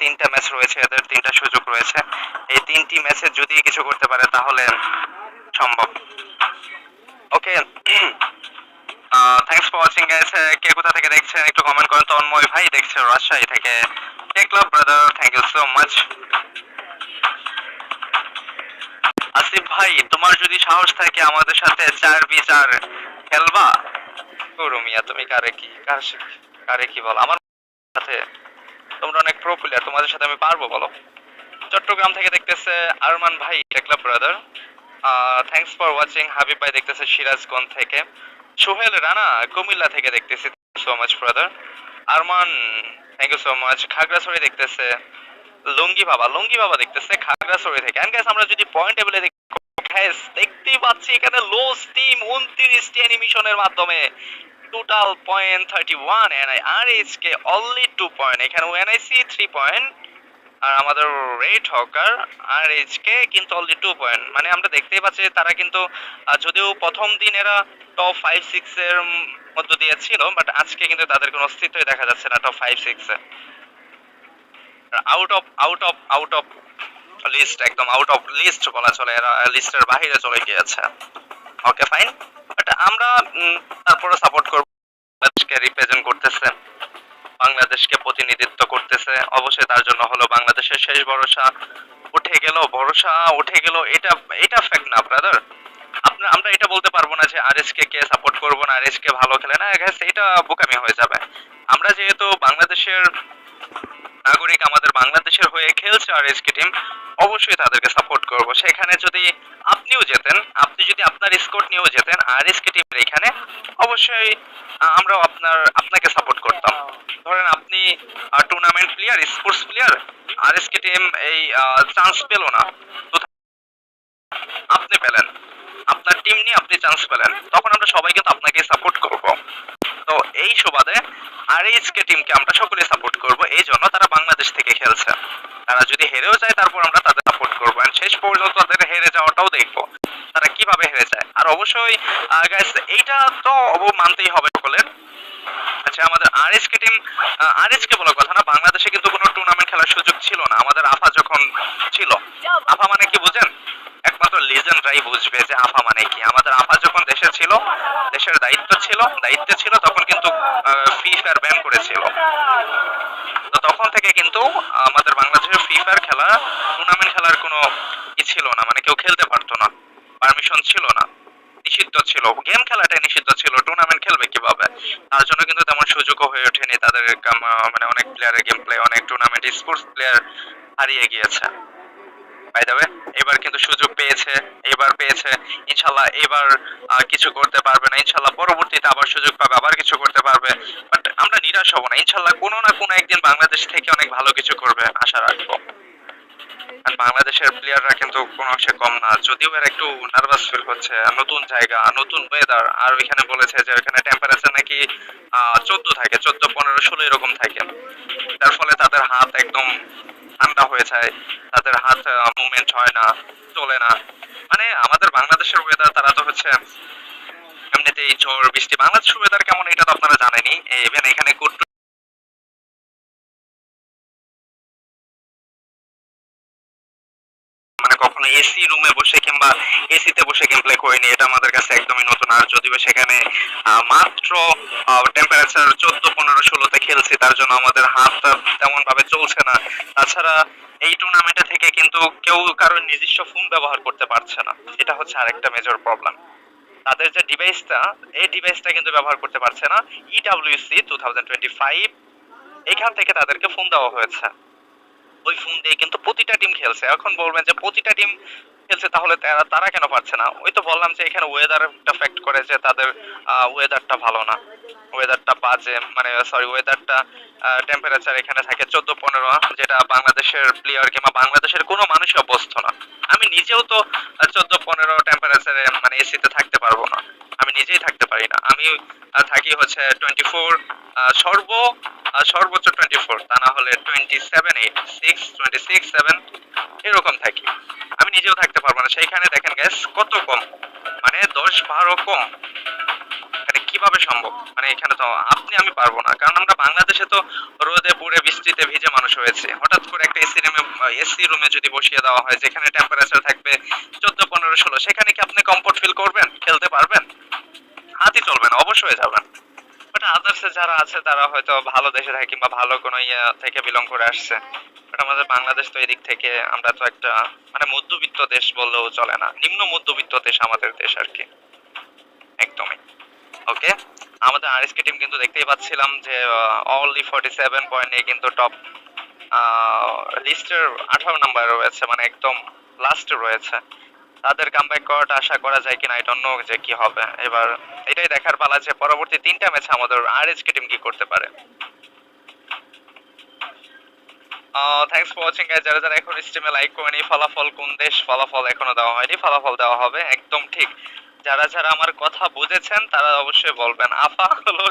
তিনটা ম্যাচ রয়েছে, এদের তিনটা সুযোগ রয়েছে। এই তিনটি ম্যাচে যদি কিছু করতে পারে, তাহলে সম্ভব। Okay thanks for watching guys কে কোথা থেকে দেখছেন, একটু কমেন্ট করেন। তন্ময় ভাই দেখছে, রাজশাহী থেকে। Tech love brother thank you so much Asif ভাই, তোমার যদি সাহস থাকে আমাদের সাথে চার বি চার খেলবা। রুমিয়া, তুমি কারে কি কারে কি বলো? আমার সাথে তোমরা অনেক প্রো তোমাদের সাথে আমি পারব বলো? চট্টগ্রাম থেকে দেখতেছে আরমান ভাই টেকলা brother thanks for watching Habib ভাই দেখতেছে সিরাজগঞ্জ থেকে। সোহেল রানা, কুমিল্লা থেকে দেখতেছি। So much brother Arman thank you so much Khagrachari দেখতেছে লুঙ্গি বাবা লুঙ্গি বাবা দেখতেছে খাগড়াছড়ি থেকে। এন্ড গাইস আমরা যদি পয়েন্ট টেবিলে দেখি দেখতেই পাচ্ছি এখানে লোস টিম উনত্রিশটি অ্যানিমেশনের মাধ্যমে। Total thirty one R H K only two point এখানে এনআইসি থ্রি পয়েন্ট আর আমাদের red hawker R H K কিন্তু অলরেডি টু পয়েন্ট মানে আমরা দেখতেই পাচ্ছি তারা কিন্তু যদিও প্রথম দিন এরা টপ ফাইভ সিক্স এর মধ্য দিয়ে ছিল বাট আজকে কিন্তু তাদের কোনো অস্তিত্বই দেখা যাচ্ছে না top five six out of out of out of list একদম আউট অফ লিস্ট বলা চলে, এরা লিস্টের বাইরে চলে গিয়েছে। ওকে ফাইন আমরা তারপরে সাপোর্ট করব। বাংলাদেশকে রিপ্রেজেন্ট করতেছে, বাংলাদেশকে প্রতিনিধিত্ব করতেছে। অবশ্যই তার জন্য হলো বাংলাদেশের শেষ ভরসা উঠে গেল। ভরসা উঠে গেল, এটা এটা ফ্যাক্ট না ব্রাদার আপনার আমরা এটা বলতে পারব না যে আরএস কে কে সাপোর্ট করব না আরএস কে ভালো খেলে। না এটা বোকামি হয়ে যাবে। আমরা যেহেতু বাংলাদেশের নাগরিক আমাদের বাংলাদেশের হয়ে খেলছে আর এসকে টিম অবশ্যই তাদেরকে সাপোর্ট করব। সেখানে যদি আপনিও যেতেন, আপনি যদি আপনার স্কোর নিয়েও যেতেন, আর এসকে টিমের এখানে, অবশ্যই আমরাও আপনার, আপনাকে সাপোর্ট করতাম। ধরেন আপনি tournament player sports player R SK team এই চান্স পেল না আপনি পেলেন। আপনার টিম নিয়ে আপনি চান্স পেলেন। তখন আমরা সবাই কিন্তু আপনাকে সাপোর্ট করব। এই সুবাদে আর এইচকে টিমকে আমরা সকলে সাপোর্ট করব, এই জন্য তারা বাংলাদেশ থেকে খেলছে। তারা যদি হেরেও যায়, তারপর আমরা তাদের সাপোর্ট করব। And শেষ পর্যন্ত তাদের হেরে যাওয়াটাও দেখব, তারা কীভাবে হেরে যায়। আর অবশ্যই গাইস এইটা তো মানতেই হবে সকলের। আচ্ছা আমাদের আরএসকে টিম আরএসকে বলার কথা না, বাংলাদেশে কিন্তু কোনো টুর্নামেন্ট খেলার সুযোগ ছিল না। আমাদের আফা যখন ছিল, আফা মানে কি বুঝেন? একমাত্র লিজেন্ডরাই বুঝবে যে আফা মানে কি। আমাদের আফা যখন দেশে ছিল দেশের দায়িত্ব ছিল, দায়িত্বে ছিল, তখন কিন্তু ফ্রি ফায়ার ব্যান করেছিল। তো তখন থেকে কিন্তু আমাদের বাংলাদেশের ফ্রি ফায়ার খেলা টুর্নামেন্ট খেলার কোনো ই ছিল না মানে কেউ খেলতে পারতো না পারমিশন ছিল না, নিষিদ্ধ ছিল। গেম খেলাটাই নিষিদ্ধ ছিল টুর্নামেন্ট খেলবে কীভাবে? তার জন্য কিন্তু তেমন সুযোগও হয়ে ওঠেনি, তাদের মানে অনেক প্লেয়ারের গেম প্লে অনেক টুর্নামেন্ট স্পোর্টস প্লেয়ার হারিয়ে গিয়েছে। বাই দ্য এবার কিন্তু সুযোগ পেয়েছে, এবার পেয়েছে। ইনশাল্লাহ এবার কিছু করতে পারবে না। ইনশাল্লাহ পরবর্তীতে আবার সুযোগ পাবে, আবার কিছু করতে পারবে। বাট আমরা নিরাশ হব না। ইনশাল্লাহ কোনো না কোনো একদিন বাংলাদেশ থেকে অনেক ভালো কিছু করবে, আশা রাখব। বাংলাদেশের প্লেয়াররা কিন্তু কোনো অংশে কম না। যদিও এর একটু নার্ভাস ফিল হচ্ছে নতুন জায়গা, নতুন ওয়েদার আর ওইখানে বলেছে যে ওইখানে টেম্পারেচার নাকি চোদ্দ থাকে, চোদ্দ, পনেরো, ষোলো এরকম থাকে। যার ফলে তাদের হাত একদম ঠান্ডা হয়ে যায়, তাদের হাত মুভমেন্ট হয় না, চলে না। মানে আমাদের বাংলাদেশের ওয়েদার তারা তো হচ্ছে এমনিতেই ঝড়, বৃষ্টি, বাংলাদেশের ওয়েদার কেমন, এটা তো আপনারা জানেনই। ইভেন এখানে কুট মানে এসি রুমে বসে কিংবা এসিতে বসে গেম প্লে করিনি এটা আমাদের কাছে একদমই নতুন। আর যদিও সেখানে মাত্র টেম্পারেচার চোদ্দ, পনেরো, ষোলোতে খেলছি, তার জন্য আমাদের হাত তেমন ভাবে চলছে না। তাছাড়া এই টুর্নামেন্টে থেকে কিন্তু কেউ কারোর নিজস্ব ফোন ব্যবহার করতে পারছে না। এটা হচ্ছে আরেকটা মেজর প্রবলেম তাদের যে ডিভাইসটা এই ডিভাইসটা কিন্তু ব্যবহার করতে পারছে না। EWC two thousand twenty five এখান থেকে তাদেরকে ফোন দেওয়া হয়েছে। ওই ফোন দিয়ে কিন্তু প্রতিটা টিম খেলছে। এখন বলবেন যে প্রতিটা টিম খেলছে তাহলে তারা তারা কেন পারছে না? ওই তো বললাম যে এখানে ওয়েদার এফেক্ট করে যে তাদের ওয়েদারটা ভালো না। ওয়েদারটা বাজে মানে সরি ওয়েদারটা টেম্পারেচার এখানে থাকে চোদ্দ, পনেরো যেটা বাংলাদেশের প্লেয়ার কিংবা বাংলাদেশের কোনো মানুষই অভ্যস্ত না। আমি নিজেও তো চোদ্দ, পনেরো টেম্পারেচারে মানে এসিতে থাকতে পারব না। আমি নিজেই থাকতে পারি না। আমি থাকি হচ্ছে টোয়েন্টি ফোর সর্ব সর্বোচ্চ টোয়েন্টি ফোর তা না হলে twenty seven eight six twenty six seven এরকম থাকি। আমি নিজেও থাকতে পারব না। সেইখানে দেখেন গ্যাস কত কম। মানে দশ, বারো কম। কীভাবে সম্ভব? মানে এখানে তো আপনি, আমি পারব না। কারণ আমরা বাংলাদেশে তো রোদে, পুড়ে, বৃষ্টিতে ভিজে মানুষ হয়েছে। হঠাৎ করে একটা এসি রুমে এসি রুমে যদি বসিয়ে দেওয়া হয়, যেখানে টেম্পারেচার থাকবে চোদ্দ, পনেরো, ষোলো, সেখানে কি আপনি কমফোর্ট ফিল করবেন? খেলতে পারবেন? হাতই চলবে না, অবশ্যই যাবেন। বাট আদার্সে যারা আছে, তারা হয়তো ভালো দেশে থাকে কিংবা ভালো কোনো ইয়ে থেকে বিলং করে আসছে। বাট আমাদের বাংলাদেশ তো এদিক থেকে, আমরা তো একটা মানে মধ্যবিত্ত দেশ বললেও চলে না। নিম্ন মধ্যবিত্ত দেশ আমাদের দেশ আর কি। একদমই। ওকে আমাদের আরএসকে টিম কিন্তু দেখতেই পাচ্ছিলাম যে অনলি ফর্টি সেভেন পয়েন্ট কিন্তু টপ লিস্টের আঠারো নাম্বার রয়েছে মানে একদম লাস্টে রয়েছে। তাদের কামব্যাক করাটা আশা করা যায় কিনা ডোন্ট নো যে কি হবে। এবার এটাই দেখার পালা যে পরবর্তী তিনটা ম্যাচে আমাদের আরএসকে টিম কি করতে পারে। থ্যাঙ্কস ফর ওয়াচিং গাইজ যারা যারা এখন স্ট্রিমে লাইক করেনি, ফলাফল কোন দেশ? ফলাফল এখনও দেওয়া হয়নি, ফলাফল দেওয়া হবে একদম ঠিক। যারা যারা আমার কথা বুঝেছেন, তারা অবশ্যই বলবেন, আফা হলো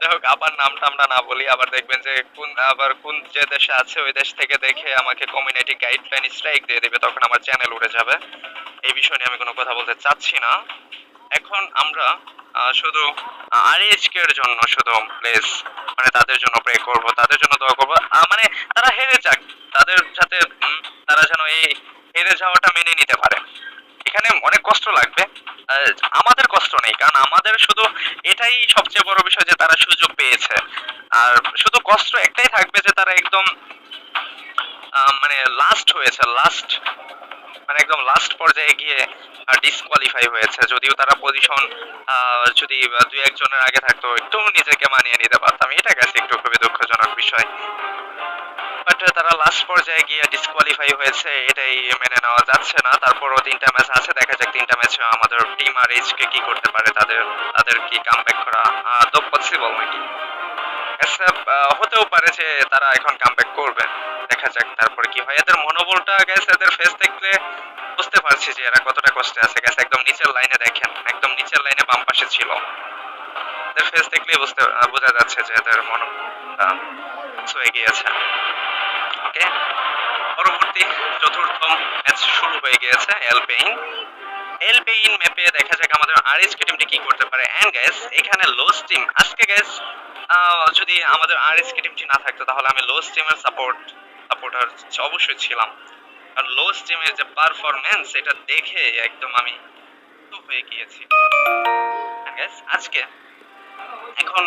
যাই আবার নামটা আমরা না বলি, আবার দেখবেন যে কোন, আবার কোন যে দেশে আছে, ওই দেশ থেকে দেখে আমাকে কমিউনিটি গাইডলাইন স্ট্রাইক দিয়ে দিবে, তখন আমার চ্যানেল উড়ে যাবে। এই বিষয় নিয়ে আমি কোনো কথা বলতে চাচ্ছি না। এখন আমরা শুধু আরএইচকে এর জন্য শুধু প্লেস মানে তাদের জন্য প্রে করব, তাদের জন্য দোয়া করব। মানে তারা হেরে যাক, তাদের সাথে তারা যেন এই হেরে যাওয়াটা মেনে নিতে পারে। কষ্ট লাগবে। আমাদের কষ্ট নেই, কারণ আমাদের শুধু এটাই সবচেয়ে বড় বিষয় যে তারা সুযোগ পেয়েছে। আর শুধু কষ্ট একটাই থাকবে যে তারা একদম মানে লাস্ট হয়েছে লাস্ট মানে একদম লাস্ট পর্যায়ে গিয়ে ডিসকোয়ালিফাই হয়েছে। যদিও তারা পজিশন যদি দুই একজনের আগে থাকতো, একটু নিজেকে মানিয়ে নিতে পারতাম। এটা কাছে একটু খুবই দুঃখজনক বিষয়। বাট তারা লাস্ট পর্যায়ে গিয়ে ডিসকোয়ালিফাই হয়েছে, এটাই মেনে নেওয়া যাচ্ছে না। তারপরও তিনটা ম্যাচ আছে দেখা যাক তিনটা ম্যাচে আমাদের টিম আর এইচকে কি করতে পারে, তাদের তাদের কি কামব্যাক করা আদৌ পসিবল নাকি? হতেও পারে যে তারা এখন কামব্যাক করবে। দেখা যাক তারপরে কি হয়। এদের মনোবলটা গেছে এদের ফেস দেখলে বুঝতে পারছি যে এরা কতটা কষ্টে আছে। গেছে একদম নিচের লাইনে দেখেন, একদম নিচের লাইনে বাম পাশে ছিল। এদের ফেস দেখলেই বুঝতে বোঝা যাচ্ছে যে এদের মনোবলটা হয়ে গিয়েছে ওকে পরবর্তী চতুর্থ ম্যাচ শুরু হয়ে গিয়েছে এলপেইন এলপেইন ম্যাপে দেখা যাক আমাদের আরএসকে টিমটি কি করতে পারে। এন্ড গ্যাস এখানে লোস টিম আজকে গ্যাস যদি আমাদের আরএসকে টিমটি না থাকতো, তাহলে আমি লোস টিমের সাপোর্ট সাপোর্টার অবশ্যই ছিলাম। আর লোস টিমের যে পারফরম্যান্স এটা দেখে একদম আমি হয়ে গিয়েছি। আজকে এখন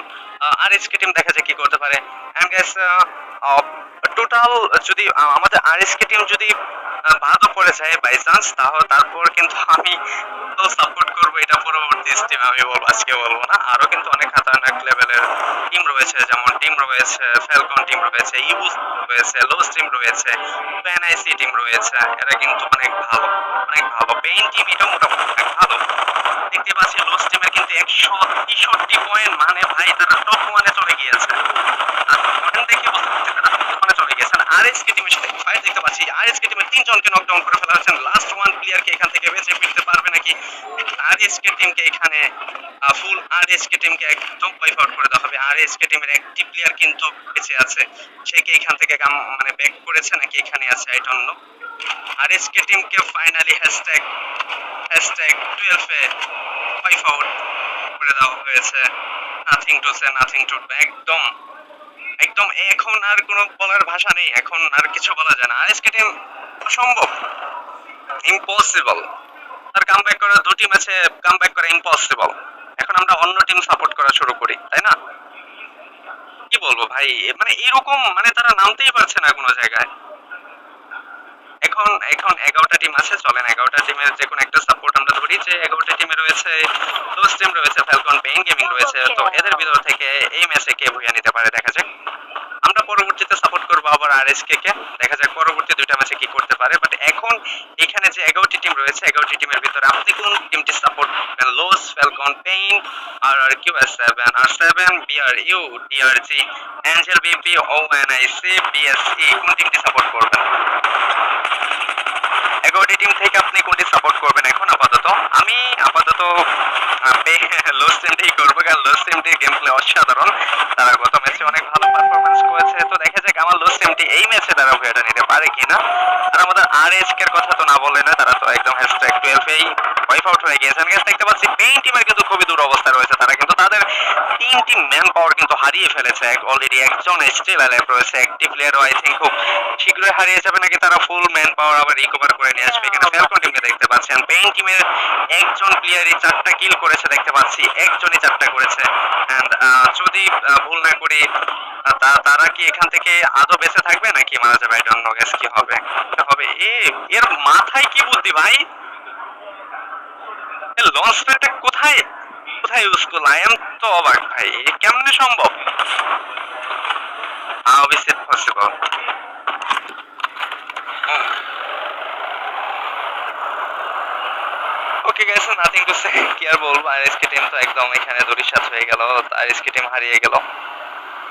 আরএসকে টিম দেখা যায় কি করতে পারে। এন্ড গ্যাস টোটাল যদি আমাদের আরএসকে টিম যদি বাদও পড়ে যায় বাই চান্স তাহলে তারপর কিন্তু আমি তো সাপোর্ট করব, এটা পরবর্তী স্টিম আমি বলব, আজকে বলব না। আরও কিন্তু অনেক খাতারনাক লেভেলের টিম রয়েছে, যেমন টিম রয়েছে ফ্যালকন টিম রয়েছে ইউস রয়েছে লোস টিম রয়েছে প্যানআইসি টিম রয়েছে, এরা কিন্তু অনেক ভালো অনেক ভালো। পেইন টিম এটাও মোটামুটি অনেক ভালো। দেখতে পাচ্ছি লোস টিমের কিন্তু একশো তেষট্টি পয়েন্ট মানে ভাই, তারা টপ ওয়ানে চলে গিয়েছে। পয়েন্ট দেখে বুঝতে পারছি তারা টপ ওয়ানে চলে গিয়েছেন আর টিমের সাথে ফাইট দেখতে পাচ্ছি। আর টিমের তিনজনকে নকডাউন করে ফেলা হয়েছে। লাস্ট ওয়ান প্লেয়ারকে এখান থেকে বেঁচে ফিরতে পারবে নাকি? আর টিমকে এখানে ফুল আর টিমকে একদম ওয়াইপ আউট করে দেওয়া হবে। আর টিমের একটি প্লেয়ার কিন্তু বেঁচে আছে। সে কি এখান থেকে মানে ব্যাক করেছে নাকি এখানে আছে? I don't know R S K টিমকে ফাইনালি হ্যাশট্যাগ হ্যাশট্যাগ টুয়েলভে ওয়াইপ আউট করে দেওয়া হয়েছে। Nothing to say nothing to একদম একদম, এখন আর কোনো বলার ভাষা নেই, এখন আর কিছু বলা যায় না। আর এসকে টিম অসম্ভব। ইম্পসিবল তার কামব্যাক করা, দুটি ম্যাচে কামব্যাক করা ইম্পসিবল এখন আমরা অন্য টিম সাপোর্ট করা শুরু করি, তাই না? কি বলব ভাই? মানে এরকম মানে তারা নামতেই পারছে না কোনো জায়গায়। এখন এখন এগারোটা টিম আছে চলেন এগারোটা টিমের যে কোনো একটা সাপোর্ট আমরা ধরি। যে এগারোটা টিমে রয়েছে দোস টিম রয়েছে ফ্যালকন পেইন গেমিং রয়েছে তো এদের ভিতর থেকে এই ম্যাচে কে ভুইয়া নিতে পারে দেখা যাক। আমরা পরবর্তীতে সাপোর্ট করব আবার আরএসকে কে। দেখা যাক পরবর্তী দুইটা ম্যাচে কি করতে পারে। বাট এখন এখানে যে এগারোটি টিম রয়েছে এগারোটি টিমের ভিতরে আপনি কোন টিমটি সাপোর্ট করবেন? Lose falcon pain R R Q S seven R seven BR U DRG angel BP O N I C BSE কোন টিমটি সাপোর্ট করবেন? এগারোটি টিম থেকে আপনি কোনটি সাপোর্ট করবেন এখন আপাতত? আমি আপাতত লোস টিমটাই করব কারণ লোস টিমটির গেম প্লে অসাধারণ। তারা গত ম্যাচে অনেক ভালো পারফরমেন্স করেছে। তো দেখা যাক আমার লোস টিমটি এই ম্যাচে তারা ভুয়াটা নিতে পারে কিনা। আর আমাদের আর এর কথা তো না বলে না, তারা তো একদম হ্যাশট্যাগ টুয়েলভেই ওয়াইপ আউট হয়ে গিয়েছেন দেখতে পাচ্ছি পেইন টিমের কিন্তু খুবই অবস্থা রয়েছে। তারা কিন্তু তাদের তিনটি ম্যান পাওয়ার কিন্তু হারিয়ে ফেলেছে। অলরেডি একজন স্টিল অ্যালাইভ রয়েছে একটি প্লেয়ারও আই থিঙ্ক খুব শীঘ্রই হারিয়ে যাবে নাকি তারা ফুল ম্যান পাওয়ার আবার রিকভার করে নিয়ে আসবে। এখানে ফ্যালকন টিমকে দেখতে পাচ্ছেন পেইন টিমের একজন প্লেয়ারই চারটা কিল করেছে দেখতে পাচ্ছি। একজনই চারটা করেছে। এন্ড যদি ভুল না করি তারা কি এখান থেকে আদৌ বেঁচে থাকবে নাকি মারা যাবে? আই ডোন্ট নো গেস কি হবে? হবে এ, এর মাথায় কি বুদ্ধি ভাই? লঞ্চ কোথায়? কোথায় ইউজ করল? আই এম তো অবাক ভাই কেমনে সম্ভব? How is possible okay guys nothing to say কি আর বলব? আর এসকে টিম তো একদম এখানে দরিশাত হয়ে গেল আর এসকে টিম হারিয়ে গেল।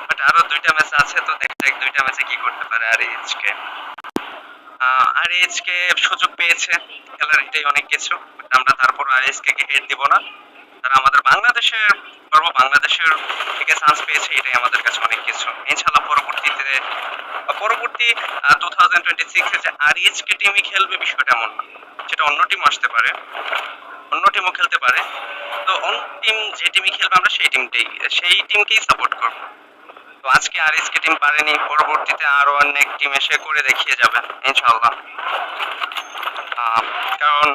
বাট আরও দুইটা ম্যাচ আছে, তো দেখা যাক দুইটা ম্যাচে কি করতে পারে আর এইচকে আর এইচকে সুযোগ পেয়েছে, খেলার এটাই অনেক কিছু আমরা তারপর আর এইচকে কে হেড দিব না। তারা আমাদের বাংলাদেশের পর্ব বাংলাদেশের থেকে চান্স পেয়েছে এটাই আমাদের কাছে অনেক কিছু। ইনশাআল্লাহ পরবর্তীতে পরবর্তী টু থাউজেন্ড টোয়েন্টি সিক্সে যে আর টিমই খেলবে বিষয়টা এমন না। সেটা অন্য টিম আসতে পারে অন্য টিমও খেলতে পারে। তো অন্য টিম যে টিমই খেলবে আমরা সেই টিমটাই সেই টিমকেই সাপোর্ট করব। তো আজকে আর এসকে টিম পারেনি পরবর্তীতে আরও অনেক টিম এসে করে দেখিয়ে যাবে ইনশাআল্লাহ। আহ, কারণ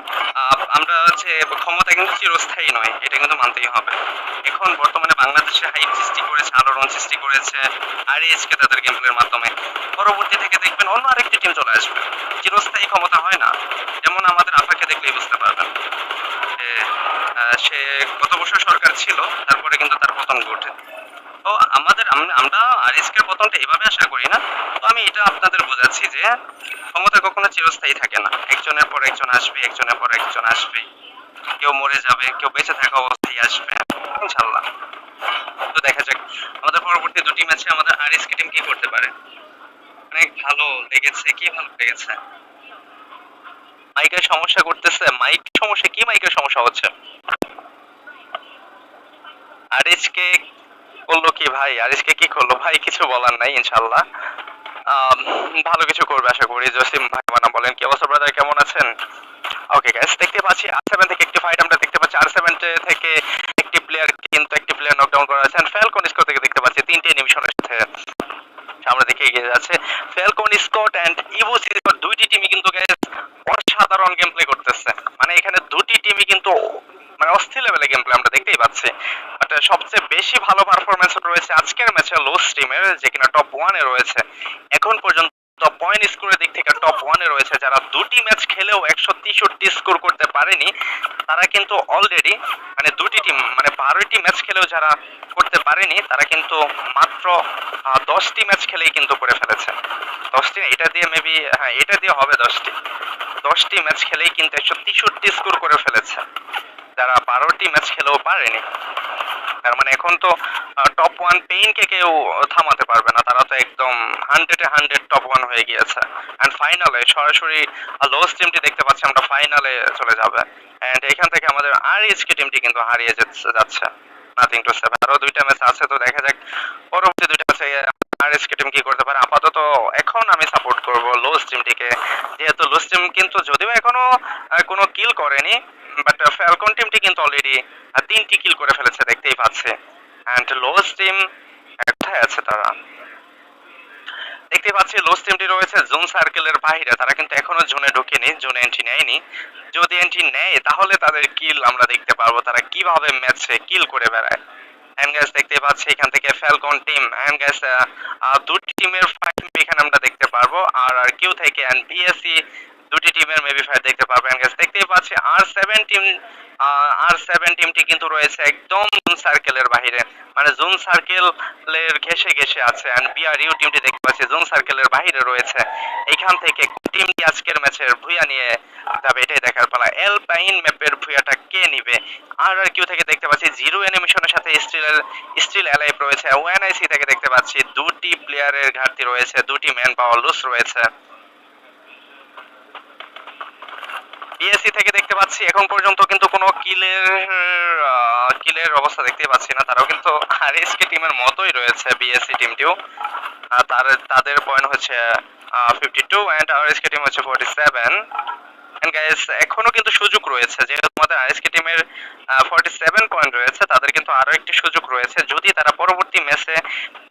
আমরা হচ্ছে ক্ষমতা কিন্তু চিরস্থায়ী নয়, এটা কিন্তু মানতেই হবে। এখন বর্তমানে বাংলাদেশে হাইপ সৃষ্টি করেছে, আলোড়ন সৃষ্টি করেছে আর এসকে তাদের গেম মাধ্যমে। পরবর্তী থেকে দেখবেন অন্য আরেকটি টিম চলে আসবে। চিরস্থায়ী ক্ষমতা হয় না, যেমন আমাদের আফাকে দেখলেই বুঝতে পারবেন। সে গত বছর সরকার ছিল, তারপরে কিন্তু তার পতন ঘটে। তো আমাদের আম- আমরা আরএসকের পতনটা এভাবে আশা করি না। তো আমি এটা আপনাদের বোঝাচ্ছি যে ক্ষমতা কখনো চিরস্থায়ী থাকে না। একজনের পর একজন আসবে, একজনের পর একজন আসবে। কেউ মরে যাবে, কেউ বেঁচে থাকা অবস্থায় আসবে ইনশাল্লাহ তো দেখা যাক, আমাদের পরবর্তী দুটি ম্যাচে আমাদের আরএসকে টিম কি করতে পারে। অনেক ভালো লেগেছে, কি ভালো লেগেছে? মাইকের সমস্যা করতেছে, মাইক সমস্যা, কি মাইকের সমস্যা হচ্ছে? আরিসকে করল কি, ভাই আরিসকে কি করল? ভাই, কিছু বলার নাই ইনশাল্লাহ ভালো কিছু করবে আশা করি। জসিম ভাই মানা বলেন, কি অবস্থা ব্রাদার কেমন আছেন? ওকে গ্যাস দেখতে পাচ্ছি আর সেভেন থেকে একটি ফাইট আমরা দেখতে পাচ্ছি আর সেভেন থেকে একটি প্লেয়ার কিন্তু একটি প্লেয়ার নকডাউন করা হয়েছে। ফ্যালকন স্কোর থেকে দেখতে পাচ্ছি তিনটে নিমিশনের সাথে। সামনে দিকে এগিয়ে যাচ্ছে। Falcon squad and evo squad দুইটি টিমই কিন্তু গ্যাস অসাধারণ গেম প্লে করতেছে। মানে এখানে দুটি টিমই কিন্তু মানে অস্থির লেভেলে গেম প্লে আমরা দেখতেই পাচ্ছি। বাট সবচেয়ে বেশি ভালো পারফরমেন্স রয়েছে আজকের ম্যাচে লোস টিমের যে কিনা টপ ওয়ানে রয়েছে। এখন পর্যন্ত টপ পয়েন্ট স্কোরের দিক থেকে টপ ওয়ানে রয়েছে। যারা দুটি ম্যাচ খেলেও একশো তেষট্টি স্কোর করতে পারেনি, তারা কিন্তু অলরেডি মানে দুটি টিম মানে বারোটি ম্যাচ খেলেও যারা করতে পারেনি, তারা কিন্তু মাত্র দশটি ম্যাচ খেলেই কিন্তু করে ফেলেছে। দশটি এটা দিয়ে মেবি হ্যাঁ এটা দিয়ে হবে দশটি। দশটি ম্যাচ খেলেই কিন্তু একশো তেষট্টি স্কোর করে ফেলেছে। যারা বারোটি ম্যাচ খেলেও পারেনি। তার মানে এখন তো টপ ওয়ান পেইনকে কেউ থামাতে পারবে না। তারা তো একদম হান্ড্রেডে হান্ড্রেড টপ ওয়ান হয়ে গিয়েছে। অ্যান্ড ফাইনালে সরাসরি লোস টিমটি দেখতে পাচ্ছি আমরা ফাইনালে চলে যাবে। অ্যান্ড এখান থেকে আমাদের আর এইচকে টিমটি কিন্তু হারিয়ে যাচ্ছে। নাথিং টু সেভেন আরও দুইটা ম্যাচ আছে, তো দেখা যাক পরবর্তী দুইটা ম্যাচে আর এইচকে টিম কি করতে পারে। আপাতত এখন আমি সাপোর্ট করব লোস টিমটিকে যেহেতু লোস টিম কিন্তু যদিও এখনও কোনো কিল করেনি বাট ফ্যালকন টিমটি কিন্তু অলরেডি তিনটি কিল করে ফেলেছে, দেখতেই পাচ্ছে। অ্যান্ড লোস টিম কোথায় আছে তারা। দেখতে পাচ্ছি লোস টিমটি রয়েছে জোন সার্কেলের বাইরে। তারা কিন্তু এখনও জোনে ঢোকেনি জোনে এন্ট্রি নেয়নি। যদি এন্ট্রি নেয়, তাহলে তাদের কিল আমরা দেখতে পারব। তারা কীভাবে ম্যাচে কিল করে বেড়ায়। এন্ড গ্যাস দেখতে পাচ্ছি, এখান থেকে ফ্যালকন টিম এন্ড গ্যাস দুটি টিমের ফাইট এখানে আমরা দেখতে পারব। আর আর কিউ থেকে এন্ড বিএসসি দুটি টিমের মেবি ফাইট দেখতে পারব এন্ড গ্যাস দেখতেই পাচ্ছি R seven team R seven টিমটি কিন্তু রয়েছে একদম জুন সার্কেলের বাইরে মানে জুন সার্কেলের ঘেসে ঘেসে আছে। এন্ড বিআরইউ টিমটি দেখতে পাচ্ছি জুন সার্কেলের বাইরে রয়েছে। এইখান থেকে টিমটি আজকের ম্যাচের ভুয়া নিয়ে যাবে, এটাই দেখার পালা। এল পাইন ম্যাপের ভুয়াটা কে নিবে? আর আর কিউ থেকে দেখতে পাচ্ছি জিরো অ্যানিমেশনের সাথে স্টিল স্টিল অ্যালাইভ রয়েছে। ওএনআইসি থেকে দেখতে পাচ্ছি, দুটি প্লেয়ারের ঘাটতি রয়েছে, দুটি ম্যান পাওয়ার লুস রয়েছে। বিএসসি থেকে দেখতে পাচ্ছি, এখন পর্যন্ত কিন্তু কোনো কিলের কিলের অবস্থা দেখতে পাচ্ছি না। তারাও কিন্তু আরএসকে টিমের মতোই রয়েছে বিএসসি টিমটিও তার, তাদের পয়েন্ট হচ্ছে fifty two and RSK team হচ্ছে ফোর্টি সেভেন গাইস এখনও কিন্তু সুযোগ রয়েছে। যেহেতু আমাদের আরএসকে টিমের ফর্টি সেভেন পয়েন্ট রয়েছে, তাদের কিন্তু আরও একটি সুযোগ রয়েছে। যদি তারা পরবর্তী ম্যাচে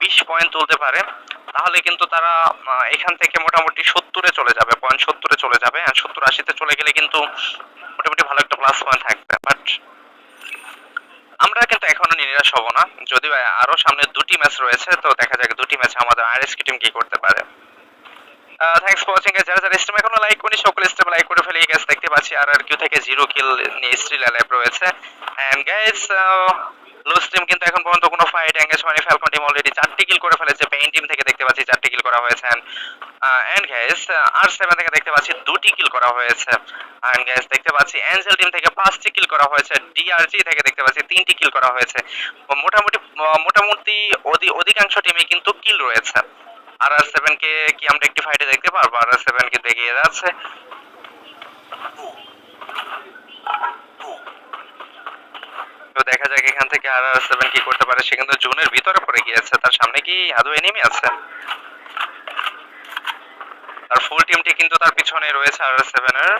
বিশ পয়েন্ট তুলতে পারে, তাহলে কিন্তু তারা এখান থেকে মোটামুটি সত্তরে চলে যাবে পয়েন্ট সত্তরে চলে যাবে। আর সত্তর আশিতে চলে গেলে কিন্তু মোটামুটি ভালো একটা প্লাস পয়েন্ট থাকবে। বাট আমরা কিন্তু এখনও নিরাশ হব না। যদিও আরও সামনে দুটি ম্যাচ রয়েছে, তো দেখা যাক দুটি ম্যাচে আমাদের আরএসকে টিম কি করতে পারে। থ্যাঙ্কস ফর ওয়াচিং যারা যারা স্ট্রিম এখনও লাইক করি সকল স্ট্রিম লাইক করে ফেলে গাইস দেখতে পাচ্ছি। আর আর কিউ থেকে জিরো কিল নিয়ে স্টিল অ্যালাইভ রয়েছে। এন্ড গাইস লো স্ট্রিম কিন্তু এখন পর্যন্ত কোনো ফাইট এঙ্গেজ হয়নি। ফ্যালকন টিম অলরেডি চারটি কিল করে ফেলেছে। পেইন টিম থেকে দেখতে পাচ্ছি চারটি কিল করা হয়েছে। এন্ড গাইস আর সেভেন থেকে দেখতে পাচ্ছি দুটি কিল করা হয়েছে। এন্ড গাইস দেখতে পাচ্ছি অ্যাঞ্জেল টিম থেকে পাঁচটি কিল করা হয়েছে। ডিআরজি থেকে দেখতে পাচ্ছি তিনটি কিল করা হয়েছে। মোটামুটি মোটামুটি অধি- অধিকাংশ টিমে কিন্তু কিল রয়েছে। আর আর সেভেন কে কি আমরা একটি ফাইটে দেখতে পারব? আর আর সেভেন কে এগিয়ে যাচ্ছে। তো দেখা যাক এখান থেকে আর আর কি করতে পারে। সে কিন্তু জোনের ভিতরে পড়ে গিয়েছে। তার সামনে কি এনিমি আছে? তার ফুল টিমটি কিন্তু তার পিছনে রয়েছে আর আর সেভেন এর।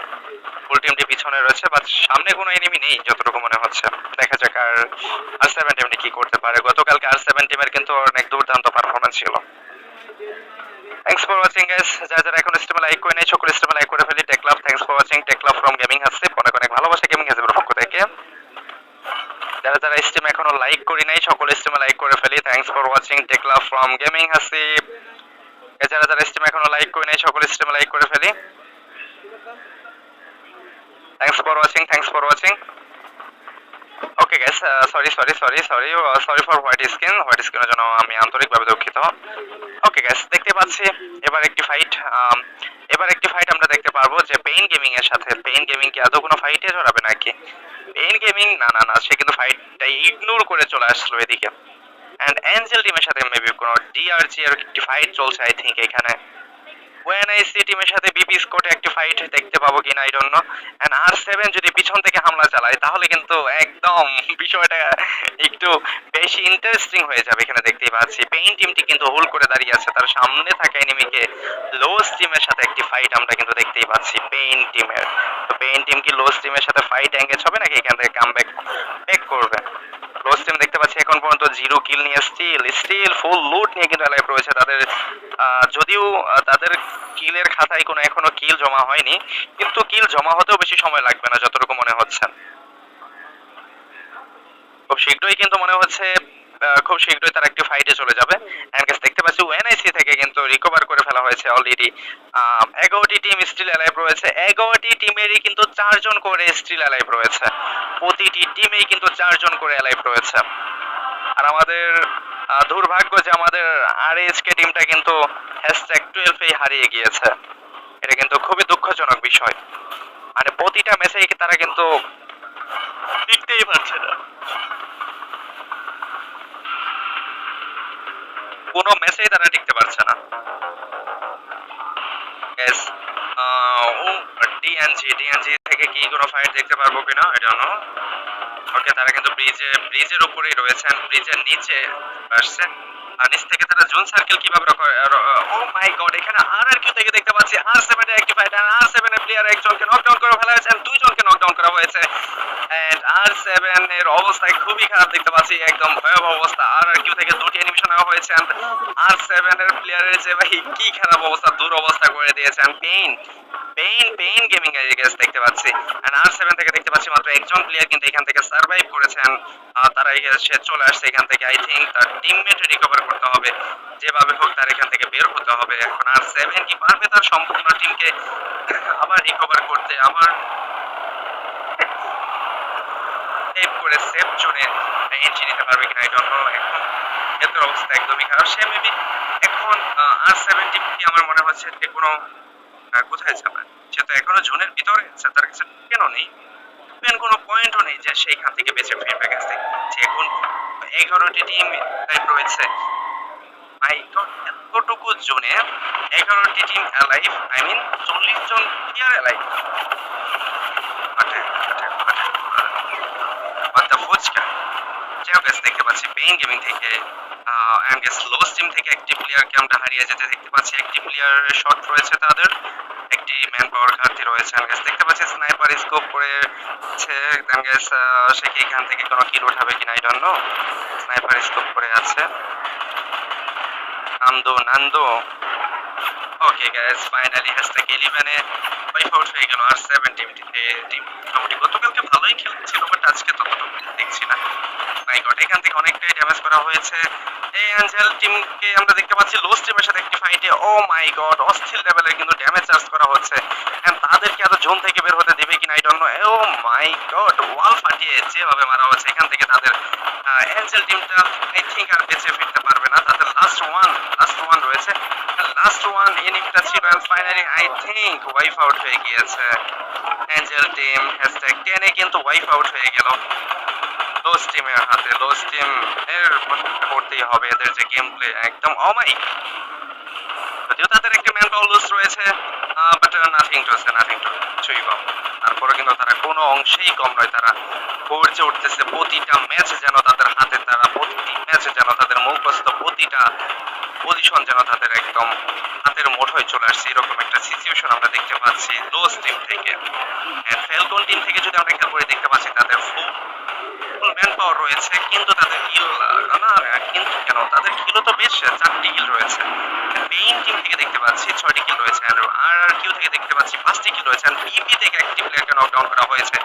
ফুল টিমটি পিছনে রয়েছে বাট সামনে কোনো এনিমি নেই, যতটুকু মনে হচ্ছে। দেখা যাক আর আর সেভেন টিমটি কি করতে পারে। গতকালকে আর সেভেন টিমের কিন্তু অনেক দুর্দান্ত পারফরমেন্স ছিল। থ্যাংকস ফর ওয়াচিং গাইস যারা যারা এখন স্ট্রিমে লাইক করে নেই, সকল স্ট্রিমে লাইক করে ফেলি। Tech love thanks for watching tech love from gaming Hasib অনেক অনেক ভালোবাসা গেমিং হাসিবের পক্ষ থেকে। যারা যারা স্ট্রিম এখনও লাইক করি নাই, সকল স্ট্রিমে লাইক করে ফেলি। Thanks for watching tech love from gaming Hasib যারা যারা স্ট্রিম এখনও লাইক করি নাই, সকল স্ট্রিমে লাইক করে ফেলি। Thanks for watching thanks for watching okay guys sorry sorry sorry sorry sorry for white screen white স্ক্রিনের জন্য আমি আন্তরিকভাবে দুঃখিত। ওকে গ্যাস দেখতে পাচ্ছি এবার একটি ফাইট এবার একটি ফাইট আমরা দেখতে পারব যে পেইন গেমিং এর সাথে পেইন গেমিং কি আদৌ কোনো ফাইটে জড়াবে নাকি? পেইন গেমিং না না না, সে কিন্তু ফাইটটা ইগনোর করে চলে আসলো এদিকে। এন্ড অ্যাঞ্জেল টিমের সাথে মেবি কোনো ডিআরজি এর একটি ফাইট চলছে আই থিংক এখানে। ওএনআইসি টিমের সাথে বিপি স্কোটে একটি ফাইট দেখতে পাবো কিনা I don't know and R seven যদি পিছন থেকে হামলা চালায়, তাহলে কিন্তু একদম বিষয়টা একটু বেশি ইন্টারেস্টিং হয়ে যাবে এখানে দেখতেই পাচ্ছি। পেইন টিমটি কিন্তু হোল্ড করে দাঁড়িয়ে আছে, তার সামনে থাকা এনিমিকে লোস টিমের সাথে একটি ফাইট আমরা কিন্তু দেখতেই পাচ্ছি পেইন টিমের তো পেইন টিম কি লোস টিমের সাথে ফাইট এঙ্গেজ হবে নাকি এখান থেকে কাম ব্যাক করবে? লোস আমি দেখতে পাচ্ছি, এখন পর্যন্ত জিরো কিল নিয়ে স্টিল স্টিল ফুল লুট নিয়ে কিন্তু লাইভ রয়েছে তাদের। যদিও তাদের কিলের খাতায় কোনো এখনও কিল জমা হয়নি, কিন্তু কিল জমা হতেও বেশি সময় লাগবে না, যতটুকু মনে হচ্ছে। খুব শীঘ্রই কিন্তু মনে হচ্ছে খুব শীঘ্রই তারা একটি ফাইটে চলে যাবে। এন্ড গাইস দেখতে পাচ্ছি ওএনআইসি থেকে কিন্তু রিকভার করে ফেলা হয়েছে অলরেডি এগারোটি টিম স্টিল অ্যালাইভ রয়েছে। এগারোটি টিমেরই কিন্তু চারজন করে স্টিল অ্যালাইভ রয়েছে। প্রতিটি টিমেই কিন্তু চারজন করে অ্যালাইভ রয়েছে। আর আমাদের দুর্ভাগ্য যে আমাদের আর কে টিমটা কিন্তু হ্যাশট্যাগ টুয়েলভেই হারিয়ে গিয়েছে। এটা কিন্তু খুবই দুঃখজনক বিষয়। মানে প্রতিটা ম্যাচেই তারা কিন্তু টিকতেই পারছে না। কোনো ম্যাচেই তারা টিকতে পারছে না. আহ, ও ডিএনজি ডিএনজি থেকে কি কোনো ফাইট দেখতে পারব কিনা? আই ডোন্ট নো ওকে তারা কিন্তু ব্রিজে ব্রিজের উপরেই রয়েছেন ব্রিজের নিচে আসছে। আর নিচ থেকে তারা জোন সার্কেল কীভাবে ও মাই গড এখানে আর আর কিউ থেকে দেখতে পাচ্ছি। আর সেভেন একটি ফাইট আর সেভেন প্লেয়ার একজনকে নকডাউন করে ফেলা হয়েছে and নকডাউন করা হয়েছে। এন্ড আর সেভেন এর অবস্থা খুবই খারাপ দেখতে পাচ্ছি, একদম ভয়াবহ অবস্থা। আর আর কিউ থেকে দুটি অ্যানিমেশন নেওয়া হয়েছে আর সেভেন এর প্লেয়ারের যে ভাই, কি খারাপ অবস্থা দূর অবস্থা করে দিয়েছেন পেইন পেইন পেইন গেমিং এর গেস দেখতে পাচ্ছি। এন্ড আর সেভেন থেকে দেখতে পাচ্ছি মাত্র একজন প্লেয়ার কিন্তু এখান থেকে সার্ভাইভ করেছেন তারা সে চলে আসছে এখান থেকে। আই থিংক তার টিমমেট রিকভার করতে হবে। যেভাবে হোক তার এখান থেকে বের হতে হবে। এখন আর সেভেন কি পারবে তার সম্পূর্ণ টিমকে আবার রিকভার করতে? আবার সেভ করে সেভ জোনে এন্ট্রি নিতে পারবে কিনা আই ডোন্ট নো এখন এদের অবস্থা একদমই খারাপ। সে মেবি এখন আর সেভেন টিম আমার মনে হচ্ছে যে কোনো কোথায় যাবে? সে তো এখনও জোনের ভিতরে আছে, তার কাছে কেন নেই। ইভেন কোনো পয়েন্টও নেই যে সেইখান থেকে বেঁচে ফিরবে গেছে যে এখন এগারোটি টিম টাইপ রয়েছে। গড এতটুকু জোনে এগারোটি টিম অ্যালাইভ আই মিন চল্লিশ জন প্লেয়ার অ্যালাইভ guys, দেখতে পাচ্ছি পেইন গেমিং থেকে অ্যান্ড গেস লোস টিম থেকে একটি প্লেয়ারকে আমরা হারিয়ে যেতে দেখতে পাচ্ছি। একটি প্লেয়ার শট রয়েছে তাদের একটি ম্যান পাওয়ার ঘাটতি রয়েছে অ্যান্ড দেখতে পাচ্ছি স্নাইপার স্কোপ করেছে গেস সে কি এখান থেকে কোনো কিল উঠাবে কিনা I don't know sniper scope করে আছে। নান্দো নান্দো ওকে গ্যাস ফাইনালি হ্যাশট্যাগ ইলেভেনে ওয়াইপ আউট হয়ে গেল আর সেভেন টিম টিম মোটামুটি গতকালকে ভালোই খেলছিল বাট আজকে ততটুকু দেখছি না। মাই গড এখান থেকে অনেকটাই ড্যামেজ করা হয়েছে। এই অ্যাঞ্জেল টিমকে আমরা দেখতে পাচ্ছি লোস টিমের সাথে একটি ফাইটে ও মাই গড অস্থির লেভেলের কিন্তু ড্যামেজ চার্জ করা হচ্ছে। এন্ড তাদেরকে এত জোন থেকে বের হতে দেবে কিনা I don't know oh my god wall ফাটিয়ে যেভাবে মারা হচ্ছে, এখান থেকে তাদের অ্যাঞ্জেল টিমটা আই থিঙ্ক আর বেঁচে ফিরতে পারবে না। তাদের লাস্ট ওয়ান লাস্ট ওয়ান রয়েছে। Last one ইনিংসটা finally I think wipe out হয়ে গিয়েছে। অ্যাঞ্জেল টিম হ্যাশট্যাগ টেনে কিন্তু ওয়াইফ আউট হয়ে গেল। লোস টিমের হাতে লোস টিম এর করতেই হবে এদের যে গেম প্লে একদম অমাইক যদিও তাদের একটা ম্যান পাওয়ার রয়েছে but nothing to nothing to কিছুই কম। তারপরে কিন্তু তারা কোনো অংশেই কম নয়, তারা গর্জে উঠতেছে, প্রতিটা ম্যাচ যেন তাদের হাতে, তারা প্রতিটি ম্যাচ যেন তাদের মুখস্থ, প্রতিটা পজিশন যেন তাদের একদম হাতের মুঠোয় চলে আসছে। এরকম একটা সিচুয়েশন আমরা দেখতে পাচ্ছি লোস টিম থেকে। ফেলকন টিম থেকে যদি আমরা খেয়াল করে, দেখতে পাচ্ছি তাদের ফুল ম্যান পাওয়ার রয়েছে, কিন্তু তাদের কিল না কিন্তু কেন? তাদের কিলও তো বেশ, চারটি কিল রয়েছে। মেইন টিম থেকে দেখতে পাচ্ছি, ছয়টি কিল রয়েছে আর আর কিউ থেকে দেখতে পাচ্ছি, পাঁচটি কিল রয়েছে আর বিপি থেকে একটি প্লেয়ারকে নকডাউন করা হয়েছে।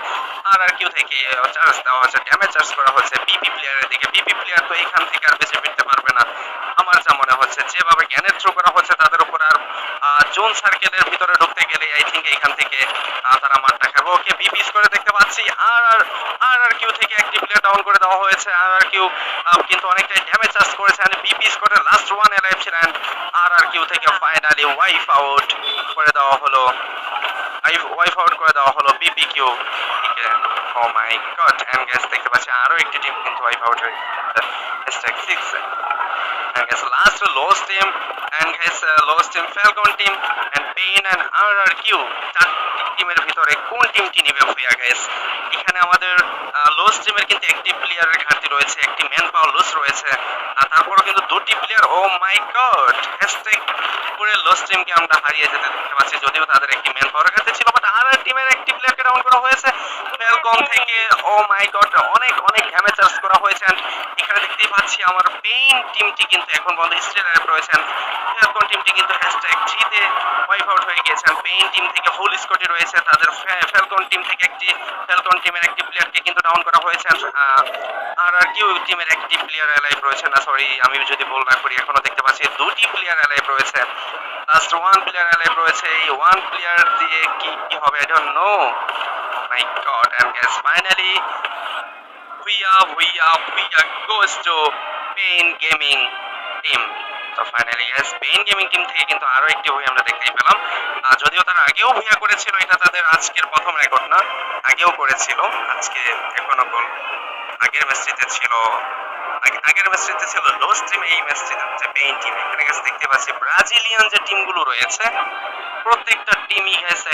আর আর কিউ থেকে চার্জ দেওয়া হয়েছে ড্যামেজ চার্জ করা হয়েছে বিপি প্লেয়ারের দিকে। বিপি প্লেয়ার তো এখান থেকে আর বেঁচে ফিরতে পারবে না। আমার যা মনে হচ্ছে, যেভাবে জ্ঞানের থ্রু করা হচ্ছে তাদের উপর আর জোন সার্কেলের ভিতরে ঢুকতে গেলে আই থিঙ্ক এখান থেকে তারা মারটা ওকে বিপিস করে দেখতে পাচ্ছি। আর আর আর আর কিউ থেকে একটি প্লেয়ার ডাউন করে দেওয়া হয়েছে। আর আর কিউ কিন্তু অনেকটাই ড্যামেজ চার্জ করেছে আর বিপিস করে লাস্ট ওয়ান এলাইভ ছিলেন আর আর কিউ থেকে ফাইনালি ওয়াইফ আউট করে দেওয়া হলো। ওয়াইফ আউট করে দেওয়া হলো B P. Oh my god and guys দেখতে পাচ্ছি আরও একটি টিম কিন্তু ওয়াইফ আউট হয়ে stack six and guys last lost team and guys uh, lost team falcon team and pain and rrq টিমের ভিতরে কোন টিমটি নিবে ভুইয়া গাইস এখানে আমাদের লোস টিমের কিন্তু একটি প্লেয়ারের ঘাটতি রয়েছে, একটি ম্যান পাওয়ার লোস রয়েছে। আর তারপরও কিন্তু দুটি player oh my god hashtag করে লোস টিমকে আমরা হারিয়ে যেতে দেখতে পাচ্ছি, যদিও তাদের একটি ম্যান পাওয়ার ঘাটতি ছিল বাট আর টিমের একটি প্লেয়ারকে ডাউন করা হয়েছে। ফ্যালকন থেকে ও মাই গড অনেক অনেক ড্যামেজ চার্জ করা হয়েছে। এখানে দেখতেই পাচ্ছি আমার পেইন টিমটি কিন্তু এখন পর্যন্ত স্টিল র্যাপ রয়েছেন ফ্যালকন টিমটি কিন্তু হ্যাশট্যাগ থ্রিতে ওয়াইপ আউট হয়ে গিয়েছেন পেইন টিম থেকে ফুল স্কোটি রয়েছে, তাদের ফ্যালকন টিম থেকে একটি ফ্যালকন টিমের একটি প্লেয়ারকে কিন্তু ডাউন করা হয়েছে। আর আর কিউ টিমের একটি প্লেয়ার অ্যালাইভ রয়েছে না সরি আমি যদি ভুল না করি, এখনও দেখতে পাচ্ছি দুটি প্লেয়ার অ্যালাইভ রয়েছে। লাস্ট ওয়ান প্লেয়ার অ্যালাইভ রয়েছে, এই ওয়ান প্লেয়ার দিয়ে কি কি হবে? I don't know my god and guys finally Bhuiya Bhuiya Bhuiya goes to Pain gaming team তো finally guys Pain gaming team থেকে কিন্তু আরও একটি ভুই আমরা দেখতেই পেলাম। যদিও তারা আগেও ভুইয়া করেছিল, এটা তাদের আজকের প্রথম রেকর্ড না, আগেও করেছিল। আজকে এখনও গোল আগের ম্যাচটিতে ছিল, আগে- আগের ম্যাচটিতে ছিল লোস টিম এই ম্যাচটিতে হচ্ছে পেইন টিম এখানে গেছে দেখতে পাচ্ছি ব্রাজিলিয়ান যে টিমগুলো রয়েছে, প্রত্যেকটা টিমই গেছে